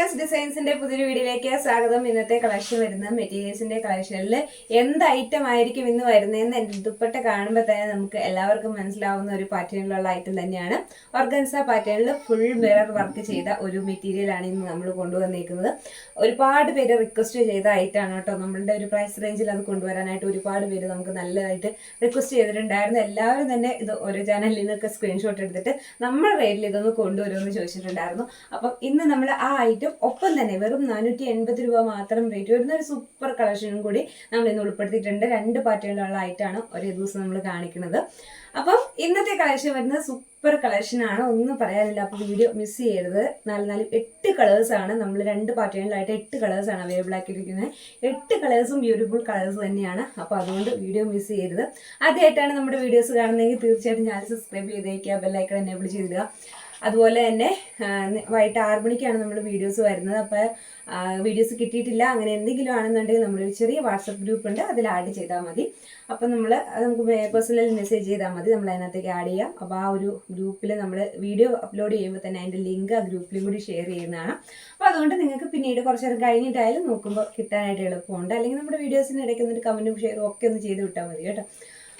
Tigers ഡിസൈൻസിന്റെ പുതിയൊരു വീഡിയോയിലേക്ക് സ്വാഗതം. ഇന്നത്തെ കളക്ഷൻ വരുന്ന മെറ്റീരിയൽസിന്റെ കളക്ഷനിൽ എന്ത് ഐറ്റം ആയിരിക്കും ഇന്ന് വരുന്നതെന്ന് എന്റെ ദുപ്പട്ട കാണുമ്പോൾ തന്നെ നമുക്ക് എല്ലാവർക്കും മനസ്സിലാവുന്ന ഒരു പാറ്റേണിലുള്ള ഐറ്റം തന്നെയാണ്. ഓർഗൻസ പാറ്റേണിൽ ഫുൾ മിറർ വർക്ക് ചെയ്ത ഒരു മെറ്റീരിയൽ ആണ് ഇന്ന് നമ്മൾ കൊണ്ടുവന്നേക്കുന്നത്. ഒരുപാട് പേര് റിക്വസ്റ്റ് ചെയ്ത ഐറ്റമാണ് കേട്ടോ. നമ്മളുടെ ഒരു പ്രൈസ് റേഞ്ചിൽ അത് കൊണ്ടുവരാനായിട്ട് ഒരുപാട് പേര് നമുക്ക് നല്ലതായിട്ട് റിക്വസ്റ്റ് ചെയ്തിട്ടുണ്ടായിരുന്നു. എല്ലാവരും തന്നെ ഇത് ഓരോ ചാനലിൽ നിന്നൊക്കെ സ്ക്രീൻഷോട്ട് എടുത്തിട്ട് നമ്മുടെ റേറ്റിൽ ഇതൊന്ന് കൊണ്ടുവരുമെന്ന് ചോദിച്ചിട്ടുണ്ടായിരുന്നു. അപ്പം ഇന്ന് നമ്മൾ ആ ഐറ്റം ഒപ്പം തന്നെ വെറും നാനൂറ്റി എൺപത് രൂപ മാത്രം റേറ്റ് വരുന്ന ഒരു സൂപ്പർ കളക്ഷനും കൂടി നമ്മൾ ഇന്ന് ഉൾപ്പെടുത്തിയിട്ടുണ്ട്. രണ്ട് പാറ്റേണിലുള്ള ആയിട്ടാണ് ഒരേ ദിവസം നമ്മൾ കാണിക്കുന്നത്. അപ്പം ഇന്നത്തെ കളക്ഷൻ വരുന്നത് സൂപ്പർ കളക്ഷൻ ആണ്. ഒന്നും പറയാനില്ല. അപ്പോൾ വീഡിയോ മിസ് ചെയ്യരുത്. നാല് നാല് എട്ട് കളേഴ്സ് ആണ്. നമ്മൾ രണ്ട് പാറ്റേണിലായിട്ട് എട്ട് കളേഴ്സ് ആണ് അവൈലബിൾ ആക്കിയിരിക്കുന്നത്. എട്ട് കളേഴ്സും ബ്യൂട്ടിഫുൾ കളേഴ്സ് തന്നെയാണ്. അപ്പോൾ അതുകൊണ്ട് വീഡിയോ മിസ് ചെയ്യരുത്. ആദ്യമായിട്ടാണ് നമ്മുടെ വീഡിയോസ് കാണുന്നതെങ്കിൽ തീർച്ചയായിട്ടും ചാനൽ സബ്സ്ക്രൈബ് ചെയ്തേക്കുക. ബെല്ലൈക്കൺ എനേബിൾ ചെയ്തിടുക. അതുപോലെ തന്നെ വൈകിട്ട് ആറ് മണിക്കാണ് നമ്മൾ വീഡിയോസ് വരുന്നത്. അപ്പോൾ വീഡിയോസ് കിട്ടിയിട്ടില്ല. അങ്ങനെ എന്തെങ്കിലും ആണെന്നുണ്ടെങ്കിൽ നമ്മളൊരു ചെറിയ വാട്സപ്പ് ഗ്രൂപ്പ് ഉണ്ട്. അതിൽ ആഡ് ചെയ്താൽ മതി. അപ്പം നമ്മൾ നമുക്ക് പേഴ്സണലി മെസ്സേജ് ചെയ്താൽ മതി. നമ്മൾ അതിനകത്തേക്ക് ആഡ് ചെയ്യാം അപ്പോൾ ആ ഒരു ഗ്രൂപ്പിൽ നമ്മൾ വീഡിയോ അപ്ലോഡ് ചെയ്യുമ്പോൾ തന്നെ അതിന്റെ ലിങ്ക് ആ ഗ്രൂപ്പിലും കൂടി ഷെയർ ചെയ്യുന്നതാണ്. അപ്പോൾ അതുകൊണ്ട് നിങ്ങൾക്ക് പിന്നീട് കുറച്ച് നേരം കഴിഞ്ഞിട്ടായാലും നോക്കുമ്പോൾ കിട്ടാനായിട്ട് എളുപ്പമുണ്ട്. അല്ലെങ്കിൽ നമ്മുടെ വീഡിയോസിന് ഇടയ്ക്ക് എന്നിട്ട് കമന്റും ഷെയറും ഒക്കെ ഒന്ന് ചെയ്ത് വിട്ടാൽ മതി കേട്ടോ.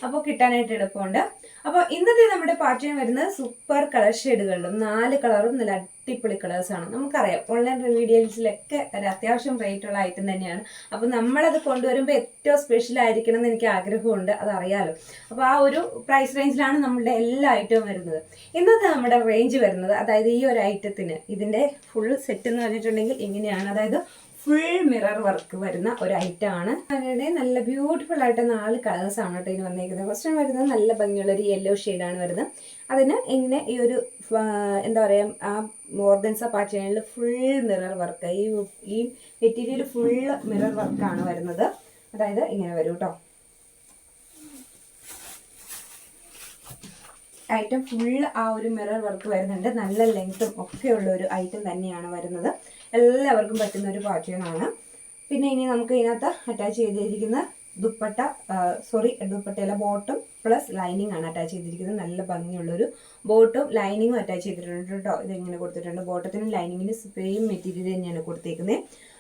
അപ്പോൾ കിട്ടാനായിട്ട് എളുപ്പമുണ്ട്. അപ്പോൾ ഇന്നത്തെ നമ്മുടെ പാറ്റേൺ വരുന്നത് സൂപ്പർ കളർ ഷെയ്ഡുകളിലും നാല് കളറും നല്ല അടിപൊളി കളേഴ്സാണ് നമുക്കറിയാം ഓൺലൈൻ റെമീഡിയൽസിലൊക്കെ ഒരു അത്യാവശ്യം റേറ്റ് ഉള്ള ഐറ്റം തന്നെയാണ്. അപ്പോൾ നമ്മളത് കൊണ്ടുവരുമ്പോൾ ഏറ്റവും സ്പെഷ്യൽ ആയിരിക്കണം എന്ന് എനിക്ക് ആഗ്രഹമുണ്ട്. അതറിയാലോ. അപ്പോൾ ആ ഒരു പ്രൈസ് റേഞ്ചിലാണ് നമ്മളുടെ എല്ലാ ഐറ്റവും വരുന്നത്. ഇന്നത്തെ നമ്മുടെ റേഞ്ച് വരുന്നത് അതായത് ഈ ഒരു ഐറ്റത്തിന് ഇതിന്റെ ഫുൾ സെറ്റ് എന്ന് പറഞ്ഞിട്ടുണ്ടെങ്കിൽ ഇങ്ങനെയാണ്. അതായത് ഫുൾ മിറർ വർക്ക് വരുന്ന ഒരു ഐറ്റം ആണ്. അങ്ങനെ നല്ല ബ്യൂട്ടിഫുൾ ആയിട്ട് നാല് കളേഴ്സ് ആണ് കേട്ടോ ഇതിന് വന്നേക്കുന്നത്. ഫസ്റ്റ് വരുന്നത് നല്ല ഭംഗിയുള്ള ഒരു യെല്ലോ ആണ് വരുന്നത്. അതിന് ഇങ്ങനെ ഈ ഒരു എന്താ പറയുക ആ മോർഗൻസ പാറ്റേണിൽ ഫുൾ മിറർ വർക്ക് ഈ ഈ മെറ്റീരിയൽ ഫുൾ മിറർ വർക്കാണ് വരുന്നത്. അതായത് ഇങ്ങനെ വരും കേട്ടോ ഐറ്റം ഫുൾ ആ ഒരു മിറർ വർക്ക് വരുന്നുണ്ട്. നല്ല ലെങ്ത്തും ഒക്കെയുള്ള ഒരു ഐറ്റം തന്നെയാണ് വരുന്നത്. എല്ലാവർക്കും പറ്റുന്ന ഒരു പാറ്റേൺ ആണ് പിന്നെ ഇനി നമുക്ക് ഇതിനകത്ത് അറ്റാച്ച് ചെയ്തിരിക്കുന്ന ദുപ്പട്ട സോറി ദുപ്പട്ടയിലെ ബോട്ടം പ്ലസ് ലൈനിങ് ആണ് അറ്റാച്ച് ചെയ്തിരിക്കുന്നത്. നല്ല ഭംഗിയുള്ളൊരു ബോട്ടും ലൈനിങ്ങും അറ്റാച്ച് ചെയ്തിട്ടുണ്ട് കേട്ടോ. ഇതെങ്ങനെ കൊടുത്തിട്ടുണ്ട്. ബോട്ടത്തിനും ലൈനിങ്ങിനും സെയിം മെറ്റീരിയൽ തന്നെയാണ് കൊടുത്തേക്കുന്നത്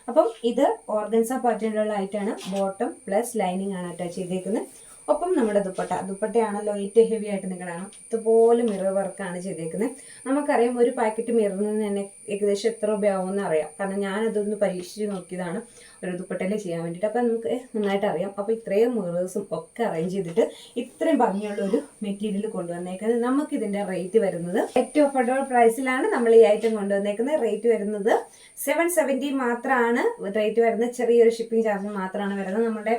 അപ്പം ഇത് ഓർഗൻസ പാറ്റേണുകളായിട്ടാണ് ബോട്ടം പ്ലസ് ലൈനിങ് ആണ് അറ്റാച്ച് ചെയ്തേക്കുന്നത് ഒപ്പം നമ്മുടെ ദുപ്പട്ട. ദുപ്പട്ടയാണല്ലോ ഏറ്റവും ഹെവി ആയിട്ട് നിൽക്കണം ഇതുപോലെ മിറർ വർക്കാണ് ചെയ്തേക്കുന്നത് നമുക്കറിയാം ഒരു പാക്കറ്റ് മിററിന് തന്നെ ഏകദേശം എത്ര രൂപയാവുമെന്ന് അറിയാം. കാരണം ഞാനതൊന്ന് പരീക്ഷിച്ച് നോക്കിയതാണ് ഒരു ദുപ്പട്ടയിൽ ചെയ്യാൻ വേണ്ടിയിട്ട്. അപ്പം നമുക്ക് നന്നായിട്ട് അറിയാം. അപ്പോൾ ഇത്രയും മിറേഴ്സും ഒക്കെ അറേഞ്ച് ചെയ്തിട്ട് ഇത്രയും ഭംഗിയുള്ള ഒരു മെറ്റീരിയൽ കൊണ്ടുവന്നേക്കുന്നത് നമുക്കിതിന്റെ റേറ്റ് വരുന്നത് ഏറ്റവും അഫോർഡബിൾ പ്രൈസിലാണ് നമ്മൾ ഈ ഐറ്റം കൊണ്ടുവന്നേക്കുന്നത് റേറ്റ് വരുന്നത് സെവൻ സെവന്റി മാത്രമാണ് റേറ്റ് വരുന്നത് ചെറിയൊരു ഷിപ്പിംഗ് ചാർജ് മാത്രമാണ് വരുന്നത്. നമ്മുടെ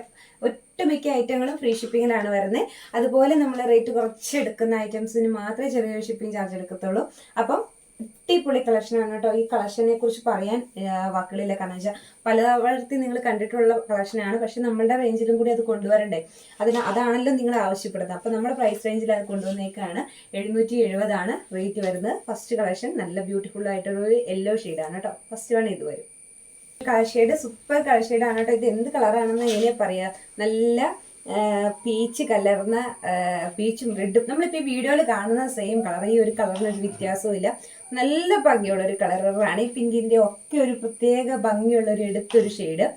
ഒട്ടുമിക്ക ഐറ്റങ്ങളും ഫ്രീ ഷിപ്പിങ്ങിലാണ് വരുന്നത് അതുപോലെ നമ്മൾ റേറ്റ് കുറച്ച് എടുക്കുന്ന ഐറ്റംസിന് മാത്രമേ ചെറിയൊരു ഷിപ്പിംഗ് ചാർജ് എടുക്കത്തുള്ളൂ. അപ്പം അടിപൊളി കളക്ഷനാണ് കേട്ടോ. ഈ കളക്ഷനെ കുറിച്ച് പറയാൻ വാക്കുകളില്ല. കാരണം വെച്ചാൽ പലവർത്തി നിങ്ങൾ കണ്ടിട്ടുള്ള കളക്ഷനാണ് പക്ഷെ നമ്മളുടെ റേഞ്ചിലും കൂടി അത് കൊണ്ടുവരണ്ടേ? അതിന് അതാണല്ലോ നിങ്ങൾ ആവശ്യപ്പെടുന്നത്. അപ്പോൾ നമ്മുടെ പ്രൈസ് റേഞ്ചിൽ അത് കൊണ്ടുവന്നേക്കാണ്. എഴുന്നൂറ്റി എഴുപതാണ് റേറ്റ് വരുന്നത്. ഫസ്റ്റ് കളക്ഷൻ നല്ല ബ്യൂട്ടിഫുൾ ആയിട്ടുള്ള ഒരു യെല്ലോ ഷെയ്ഡാണ് കേട്ടോ. ഫസ്റ്റ് വൺ ഇത് വരും. ഷെയ്ഡ് സൂപ്പർ കളർ ഷെയ്ഡാണ് കേട്ടോ ഇത് എന്ത് കളറാണെന്ന് എങ്ങനെയാ പറയാ? നല്ല പീച്ച് കലർന്ന പീച്ചും റെഡും നമ്മളിപ്പോൾ ഈ വീഡിയോയിൽ കാണുന്ന സെയിം കളർ ഈ ഒരു കളറിന് ഒരു വ്യത്യാസവും ഇല്ല. നല്ല ഭംഗിയുള്ള ഒരു കളറാണ് ഈ പിങ്കിന്റെ ഒക്കെ ഒരു പ്രത്യേക ഭംഗിയുള്ള ഒരു എടുത്തൊരു ഷെയ്ഡ്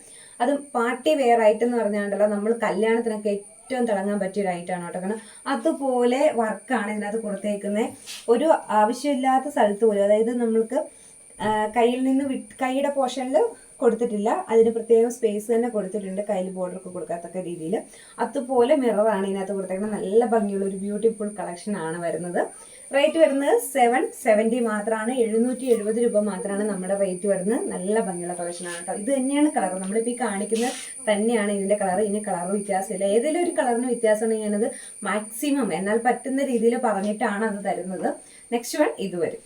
അത് പാർട്ടി വെയർ ആയിട്ട് എന്ന് പറഞ്ഞാണ്ടല്ലോ നമ്മൾ കല്യാണത്തിനൊക്കെ ഏറ്റവും തിളങ്ങാൻ പറ്റിയ ഐറ്റമാണ് കേട്ടോ. കാരണം അതുപോലെ വർക്കാണ് ഇതിനകത്ത് കൊടുത്തേക്കുന്നത് ഒരു ആവശ്യമില്ലാത്ത സ്ഥലത്ത് പോലും അതായത് നമ്മൾക്ക് കയ്യിൽ നിന്ന് വിട്ട് കൈയുടെ പോർഷനിൽ കൊടുത്തിട്ടില്ല. അതിന് പ്രത്യേകം സ്പേസ് തന്നെ കൊടുത്തിട്ടുണ്ട് കയ്യിൽ ബോർഡർ ഒക്കെ കൊടുക്കാത്തക്ക രീതിയിൽ അതുപോലെ മിററാണ് ഇതിനകത്ത് കൊടുത്തേക്കുന്നത്. നല്ല ഭംഗിയുള്ള ഒരു ബ്യൂട്ടിഫുൾ കളക്ഷൻ ആണ് വരുന്നത്. റേറ്റ് വരുന്നത് സെവൻ സെവന്റി മാത്രമാണ് എഴുന്നൂറ്റി എഴുപത് രൂപ മാത്രമാണ് നമ്മുടെ റേറ്റ് വരുന്നത്. നല്ല ഭംഗിയുള്ള കളക്ഷൻ ആണ് കേട്ടോ. ഇത് തന്നെയാണ് കളർ നമ്മളിപ്പോൾ ഈ കാണിക്കുന്നത് തന്നെയാണ് ഇതിന്റെ കളർ ഇനി കളർ വ്യത്യാസമില്ല. ഏതെങ്കിലും ഒരു കളറിന് വ്യത്യാസമുണ്ടെങ്കിൽ ഞാനത് മാക്സിമം എന്നാൽ പറ്റുന്ന രീതിയിൽ പറഞ്ഞിട്ടാണ് അത് തരുന്നത്. നെക്സ്റ്റ് വൺ ഇത് വരും.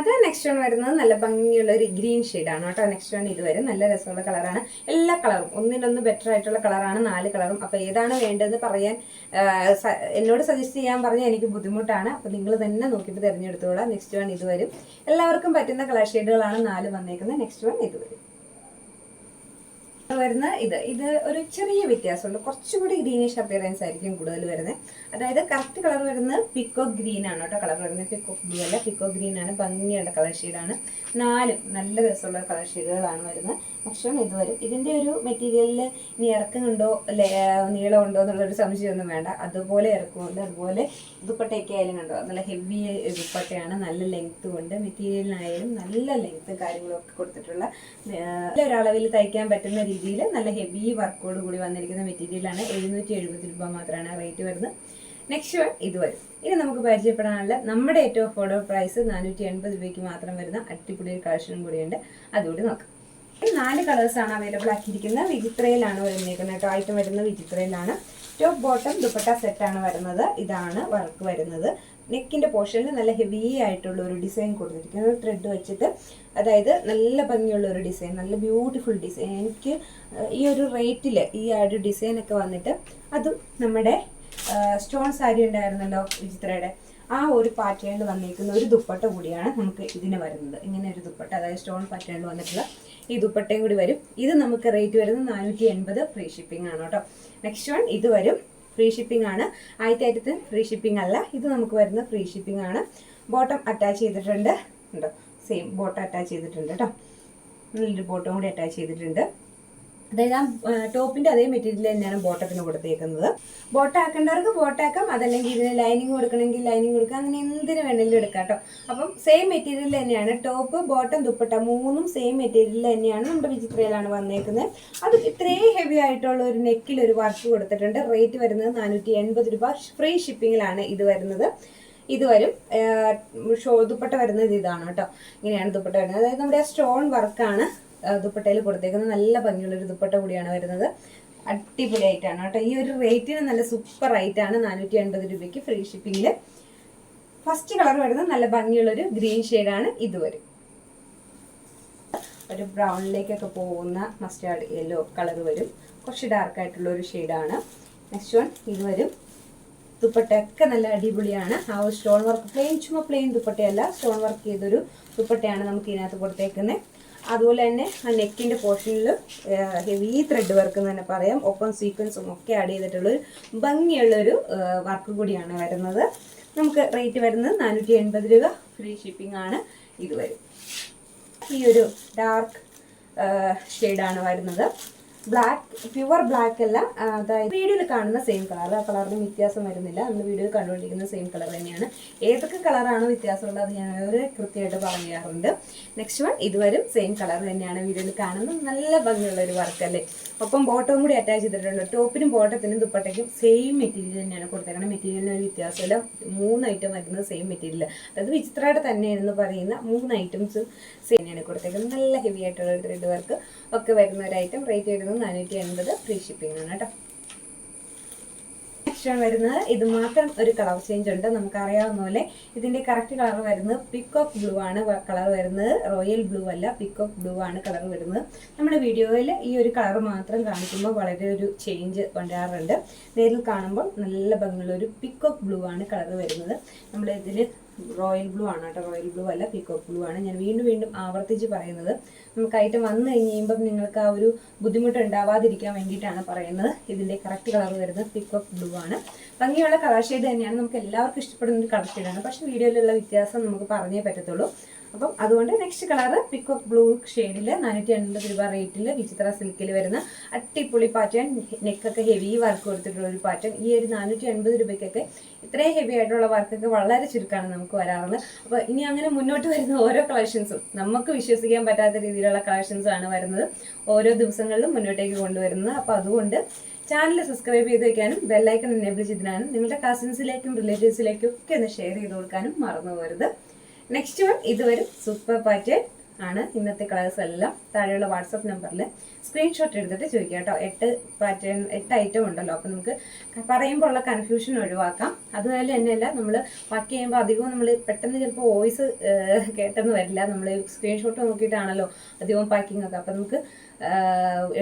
അത് നെക്സ്റ്റ് വൺ വരുന്നത് നല്ല ഭംഗിയുള്ള ഒരു ഗ്രീൻ ആണ് കേട്ടോ. നെക്സ്റ്റ് വൺ ഇത് നല്ല രസമുള്ള കളറാണ് എല്ലാ കളറും ഒന്നിനൊന്ന് ബെറ്റർ ആയിട്ടുള്ള കളറാണ് നാല് കളറും അപ്പോൾ ഏതാണ് വേണ്ടതെന്ന് പറയാൻ എന്നോട് സജസ്റ്റ് ചെയ്യാൻ പറഞ്ഞാൽ എനിക്ക് ബുദ്ധിമുട്ടാണ്. അപ്പോൾ നിങ്ങൾ തന്നെ നോക്കിയിട്ട് തിരഞ്ഞെടുത്തോളാം. നെക്സ്റ്റ് വൺ ഇത് വരും. എല്ലാവർക്കും പറ്റുന്ന കളർ ഷെയ്ഡുകളാണ് നാല് വന്നേക്കുന്നത്. നെക്സ്റ്റ് വൺ ഇത് വരും. വരുന്ന ഇത്. ഇത് ഒരു ചെറിയ വ്യത്യാസമുണ്ട്. കുറച്ചുകൂടി ഗ്രീനിഷ് അപ്പിയറൻസ് ആയിരിക്കും കൂടുതൽ വരുന്നത്. അതായത് കറക്റ്റ് കളർ വരുന്നത് പിക്കോ ഗ്രീൻ ആണ് കേട്ടോ കളർ വരുന്നത്. പിക്കോ ബ്ലൂ അല്ല പിക്കോ ഗ്രീൻ ആണ്. ഭംഗിയുള്ള കളർ ഷെയ്ഡാണ് നാലും നല്ല രസമുള്ള കളർ ഷെയ്ഡുകളാണ് വരുന്നത്. പക്ഷേ ഇത് വരും ഇതിന്റെ ഒരു മെറ്റീരിയലിൽ ഇനി ഇറക്കുന്നുണ്ടോ? നീളമുണ്ടോ എന്നുള്ളൊരു സംശയമൊന്നും വേണ്ട. അതുപോലെ ഇറക്കുമുണ്ട് അതുപോലെ ദുപ്പട്ടയൊക്കെ ആയാലും കണ്ടോ നല്ല ഹെവി ദുപ്പട്ടയാണ്. നല്ല ലെങ്ത്ത് കൊണ്ട് മെറ്റീരിയലിനായാലും നല്ല ലെങ്ത്തും കാര്യങ്ങളൊക്കെ കൊടുത്തിട്ടുള്ള കൊടുത്തിട്ടുള്ള ഒരളവിൽ തയ്ക്കാൻ പറ്റുന്ന രീതിയിൽ നല്ല ഹെവി വർക്കോട് കൂടി വന്നിരിക്കുന്ന മെറ്റീരിയലാണ്. എഴുന്നൂറ്റി എഴുപത് രൂപ മാത്രമാണ് റേറ്റ് വരുന്നത്. നെക്സ്റ്റ് വൺ ഇത് വരും. ഇനി നമുക്ക് പരിചയപ്പെടാനുള്ള നമ്മുടെ ഏറ്റവും അഫോർഡബിൾ പ്രൈസ് നാനൂറ്റി എൺപത് രൂപയ്ക്ക് മാത്രം വരുന്ന അടിപൊളി ഒരു കളക്ഷനും കൂടിയുണ്ട്. അതുകൂടി നോക്കാം. നാല് കളേഴ്സ് കളേഴ്സാണ് അവൈലബിൾ ആക്കിയിരിക്കുന്നത്. വിചിത്രയിലാണ് വരുന്നേക്കുന്നത് കേട്ടോ. ഐറ്റം വരുന്നത് വിചിത്രയിലാണ്. ടോപ്പ് ബോട്ടം ദുപ്പട്ട സെറ്റ് ആണ് വരുന്നത്. ഇതാണ് വർക്ക് വരുന്നത്. നെക്കിന്റെ പോർഷനിൽ നല്ല ഹെവി ആയിട്ടുള്ള ഒരു ഡിസൈൻ കൊടുത്തിരിക്കുന്നത് ത്രെഡ് വെച്ചിട്ട്. അതായത് നല്ല ഭംഗിയുള്ള ഒരു ഡിസൈൻ നല്ല ബ്യൂട്ടിഫുൾ ഡിസൈൻ എനിക്ക് ഈ ഒരു റേറ്റിൽ ഈ ഒരു ഡിസൈൻ ഒക്കെ വന്നിട്ട് അതും നമ്മുടെ സ്റ്റോൺ സാരി ഉണ്ടായിരുന്നല്ലോ വിചിത്രയുടെ. ആ ഒരു പാറ്റേണിൽ വന്നിരിക്കുന്ന ഒരു ദുപ്പട്ട കൂടിയാണ് നമുക്ക് ഇതിന് വരുന്നത്. ഇങ്ങനെ ഒരു ദുപ്പട്ട അതായത് സ്റ്റോൺ പാറ്റേണിൽ വന്നിട്ടുള്ള ഈ ദുപ്പട്ടയും കൂടി വരും. ഇത് നമുക്ക് റേറ്റ് വരുന്നത് നാനൂറ്റി എൺപത് ഫ്രീ ഷിപ്പിംഗ് ആണ് കേട്ടോ. നെക്സ്റ്റ് വൺ ഇത് വരും. ഫ്രീ ഷിപ്പിംഗ് ആണ്. ആദ്യത്തെ ഐറ്റത്തിന് ഫ്രീ ഷിപ്പിംഗ് അല്ല. ഇത് നമുക്ക് വരുന്ന ഫ്രീ ഷിപ്പിംഗ് ആണ്. ബോട്ടം അറ്റാച്ച് ചെയ്തിട്ടുണ്ട്. ഉണ്ടോ? സെയിം ബോട്ടം അറ്റാച്ച് ചെയ്തിട്ടുണ്ട് കേട്ടോ. നല്ലൊരു ബോട്ടം കൂടി അറ്റാച്ച് ചെയ്തിട്ടുണ്ട്. അതായത് ആ ടോപ്പിന്റെ അതേ മെറ്റീരിയൽ തന്നെയാണ് ബോട്ടത്തിന് കൊടുത്തേക്കുന്നത്. ബോട്ട ആക്കേണ്ടവർക്ക് ബോട്ടാക്കാം അതല്ലെങ്കിൽ ഇതിന് ലൈനിങ് കൊടുക്കണമെങ്കിൽ ലൈനിങ് കൊടുക്കാം അങ്ങനെ എന്തിനു വേണമെങ്കിലും എടുക്കാം കേട്ടോ. അപ്പം സെയിം മെറ്റീരിയൽ തന്നെയാണ് ടോപ്പ് ബോട്ടം ദുപ്പട്ട മൂന്നും സെയിം മെറ്റീരിയൽ തന്നെയാണ് നമ്മുടെ വിചിത്രയിലാണ് വന്നേക്കുന്നത്. അത് ഇത്രയും ഹെവി ആയിട്ടുള്ള ഒരു നെക്കിൽ ഒരു വർക്ക് കൊടുത്തിട്ടുണ്ട്. റേറ്റ് വരുന്നത് നാനൂറ്റി എൺപത് രൂപ. ഫ്രീ ഷിപ്പിങ്ങിലാണ് ഇത് വരുന്നത്. ഇത് വരും. ഷോ ദുപ്പട്ട വരുന്നത് ഇതാണ് കേട്ടോ. ഇങ്ങനെയാണ് ദുപ്പട്ട വരുന്നത്. അതായത് നമ്മുടെ സ്റ്റോൺ വർക്കാണ് ദുപ്പട്ടയിൽ കൊടുത്തേക്കുന്നത്. നല്ല ഭംഗിയുള്ളൊരു ദുപ്പട്ട കൂടിയാണ് വരുന്നത്. അടിപൊളിയായിട്ടാണ് കേട്ടോ. ഈ ഒരു റേറ്റിന് നല്ല സൂപ്പർ റേറ്റാണ് നാനൂറ്റി അൻപത് രൂപയ്ക്ക് ഫ്രീ ഷിപ്പിംഗിൽ ഫസ്റ്റ് കളർ വരുന്നത് നല്ല ഭംഗിയുള്ളൊരു ഗ്രീൻ ഷെയ്ഡാണ് ഇത് വരും ഒരു ബ്രൗണിലേക്കൊക്കെ പോകുന്ന മസ്റ്റാർഡ് യെല്ലോ കളർ വരും. കുറച്ച് ഡാർക്ക് ആയിട്ടുള്ള ഒരു ഷെയ്ഡാണ് നെക്സ്റ്റ് വൺ ഇത് വരും. ദുപ്പട്ടയൊക്കെ നല്ല അടിപൊളിയാണ്. ആ ഒരു സ്റ്റോൺ വർക്ക് പ്ലെയിൻ ചുമ്മാ പ്ലെയിൻ ദുപ്പട്ടയല്ല. സ്റ്റോൺ വർക്ക് ചെയ്തൊരു ദുപ്പട്ടയാണ് നമുക്ക് ഇതിനകത്ത് കൊടുത്തേക്കുന്നത് അതുപോലെ തന്നെ ആ നെക്കിന്റെ പോർഷനിൽ ഹെവി ത്രെഡ് വർക്ക് എന്ന് തന്നെ പറയാം. ഒപ്പം സീക്വൻസും ഒക്കെ ആഡ് ചെയ്തിട്ടുള്ളൊരു ഭംഗിയുള്ളൊരു വർക്ക് കൂടിയാണ് വരുന്നത്. നമുക്ക് റേറ്റ് വരുന്നത് നാനൂറ്റി എൺപത് രൂപ. ഫ്രീ ഷിപ്പിംഗ് ആണ്. ഇത് വരും. ഈ ഒരു ഡാർക്ക് ഷെയ്ഡാണ് വരുന്നത്. ബ്ലാക്ക് പ്യുവർ ബ്ലാക്ക് അല്ല. അതായത് വീഡിയോയിൽ കാണുന്ന സെയിം കളർ ആ കളറിന് വ്യത്യാസം വരുന്നില്ല. നമ്മൾ വീഡിയോയിൽ കണ്ടുകൊണ്ടിരിക്കുന്ന സെയിം കളർ തന്നെയാണ്. ഏതൊക്കെ കളറാണ് വ്യത്യാസമുള്ളത് അത് ഞാൻ ഒരു കൃത്യമായിട്ട് പറയാറുണ്ട്. നെക്സ്റ്റ് വൺ ഇതുവരും സെയിം കളർ തന്നെയാണ് വീഡിയോയിൽ കാണുന്നത്. നല്ല ഭംഗിയുള്ള ഒരു വർക്ക് അല്ലേ? ഒപ്പം ബോട്ടവും കൂടി അറ്റാച്ച് ചെയ്തിട്ടുണ്ട്. ടോപ്പിനും ബോട്ടത്തിനും ദുപ്പട്ടയ്ക്കും സെയിം മെറ്റീരിയൽ തന്നെയാണ് കൊടുത്തേക്കുന്നത് മെറ്റീരിയലിന് ഒരു വ്യത്യാസമില്ല. മൂന്ന് ഐറ്റം വരുന്നത് സെയിം മെറ്റീരിയൽ അതായത് വിചിത്രമായിട്ട് തന്നെ എന്ന് പറയുന്ന മൂന്ന് ഐറ്റംസും സെയിം തന്നെയാണ് കൊടുത്തേക്കുന്നത് നല്ല ഹെവി ആയിട്ടുള്ള ത്രെഡ് വർക്ക് ഒക്കെ വരുന്ന ഒരു ഐറ്റം റേറ്റ് വരുന്നത് നാനൂറ്റി എൺപത് ഫ്രീ ഷിപ്പിംഗ് ആണ് കേട്ടോ. വരുന്നത്. ഇത് മാത്രം ഒരു കളർ ചേഞ്ച് ഉണ്ട്. നമുക്കറിയാവുന്ന പോലെ ഇതിന്റെ കറക്റ്റ് കളർ വരുന്നത് പിക്ക് പിക്കോക്ക് ബ്ലൂ ആണ്. കളർ വരുന്നത് റോയൽ ബ്ലൂ അല്ല. പിക്ക് പിക്കോക്ക് ബ്ലൂ ആണ് കളർ വരുന്നത്. നമ്മുടെ വീഡിയോയിൽ ഈ ഒരു കളർ മാത്രം കാണിക്കുമ്പോൾ വളരെ ഒരു ചേഞ്ച് കൊണ്ടുവരാറുണ്ട് നേരിൽ കാണുമ്പോൾ നല്ല ഭംഗിയുള്ള ഒരു പിക്ക് പിക്കോക്ക് ബ്ലൂ ആണ് കളർ വരുന്നത്. നമ്മുടെ ഇതിൽ റോയൽ ബ്ലൂ ആണ് കേട്ടോ റോയൽ ബ്ലൂ അല്ല പീക്കോക്ക് ബ്ലൂ ആണ്. ഞാൻ വീണ്ടും വീണ്ടും ആവർത്തിച്ച് പറയുന്നത് നമുക്ക് ഐറ്റം വന്നു കഴിഞ്ഞ് കഴിയുമ്പം നിങ്ങൾക്ക് ആ ഒരു ബുദ്ധിമുട്ട് ഉണ്ടാവാതിരിക്കാൻ വേണ്ടിയിട്ടാണ് പറയുന്നത്. ഇതിന്റെ കറക്റ്റ് കളർ വരുന്നത് പീക്കോക്ക് ബ്ലൂ ആണ്. ഭംഗിയുള്ള കളർ ഷെയ്ഡ് തന്നെയാണ് നമുക്ക് എല്ലാവർക്കും ഇഷ്ടപ്പെടുന്ന ഒരു കളർ ഷെയ്ഡാണ് പക്ഷേ വീഡിയോയിലുള്ള വ്യത്യാസം നമുക്ക് പറഞ്ഞേ പറ്റത്തുള്ളൂ. അപ്പം അതുകൊണ്ട് നെക്സ്റ്റ് കളർ പിക്കോക്ക് ബ്ലൂ ഷെയ്ഡിൽ നാനൂറ്റി എൺപത് രൂപ റേറ്റിൽ വിചിത്ര സിൽക്കിൽ വരുന്ന അട്ടിപ്പൊളി പാറ്റേൺ നെക്കൊക്കെ ഹെവി വർക്ക് കൊടുത്തിട്ടുള്ള ഒരു പാറ്റേൺ ഈ ഒരു നാനൂറ്റി എൺപത് രൂപയ്ക്കൊക്കെ ഇത്രയും ഹെവി ആയിട്ടുള്ള വർക്കൊക്കെ വളരെ ചുരുക്കമാണ് നമുക്ക് വരാറുള്ളത്. അപ്പോൾ ഇനി അങ്ങനെ മുന്നോട്ട് വരുന്ന ഓരോ കളക്ഷൻസും നമുക്ക് വിശ്വസിക്കാൻ പറ്റാത്ത രീതിയിലുള്ള കളക്ഷൻസ് ആണ് വരുന്നത്. ഓരോ ദിവസങ്ങളിലും മുന്നോട്ടേക്ക് കൊണ്ടുവരുന്നത്. അപ്പോൾ അതുകൊണ്ട് ചാനൽ സബ്സ്ക്രൈബ് ചെയ്ത് വെക്കാനും ബെല്ലൈക്കൺ എനേബിൾ ചെയ്തിടാനും നിങ്ങളുടെ കസിൻസിലേക്കും റിലേറ്റീവ്സിലേക്കും ഒക്കെ ഒന്ന് ഷെയർ ചെയ്ത് കൊടുക്കാനും മറന്നു പോകരുത് നെക്സ്റ്റ് വൺ ഇത് വരും സൂപ്പർ പാറ്റേൺ ആണ് ഇന്നത്തെ കളേഴ്സ് എല്ലാം. താഴെയുള്ള വാട്സപ്പ് നമ്പറിൽ സ്ക്രീൻഷോട്ട് എടുത്തിട്ട് ചോദിക്കാം കേട്ടോ. എട്ട് പാറ്റേൺ എട്ട് ഐറ്റം ഉണ്ടല്ലോ. അപ്പം നമുക്ക് പറയുമ്പോൾ ഉള്ള കൺഫ്യൂഷൻ ഒഴിവാക്കാം. അതുപോലെ തന്നെയല്ല നമ്മൾ പാക്ക് ചെയ്യുമ്പോൾ അധികവും നമ്മൾ പെട്ടെന്ന് ചിലപ്പോൾ വോയിസ് കേട്ടെന്ന് വരില്ല. നമ്മൾ സ്ക്രീൻഷോട്ട് നോക്കിയിട്ടാണല്ലോ അധികവും പാക്കിംഗ് ഒക്കെ. അപ്പം നമുക്ക്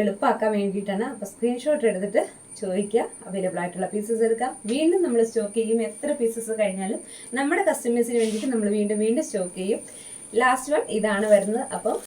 എളുപ്പമാക്കാൻ വേണ്ടിയിട്ടാണ്. അപ്പോൾ സ്ക്രീൻഷോട്ട് എടുത്തിട്ട് ചോദിക്കുക. അവൈലബിൾ ആയിട്ടുള്ള പീസസ് എടുക്കാം. വീണ്ടും നമ്മൾ സ്റ്റോക്ക് ചെയ്യും. എത്ര പീസസ് കഴിഞ്ഞാലും നമ്മുടെ കസ്റ്റമേഴ്സിന് വേണ്ടിയിട്ട് നമ്മൾ വീണ്ടും വീണ്ടും സ്റ്റോക്ക് ചെയ്യും. ലാസ്റ്റ് വൺ ഇതാണ് വരുന്നത്. അപ്പം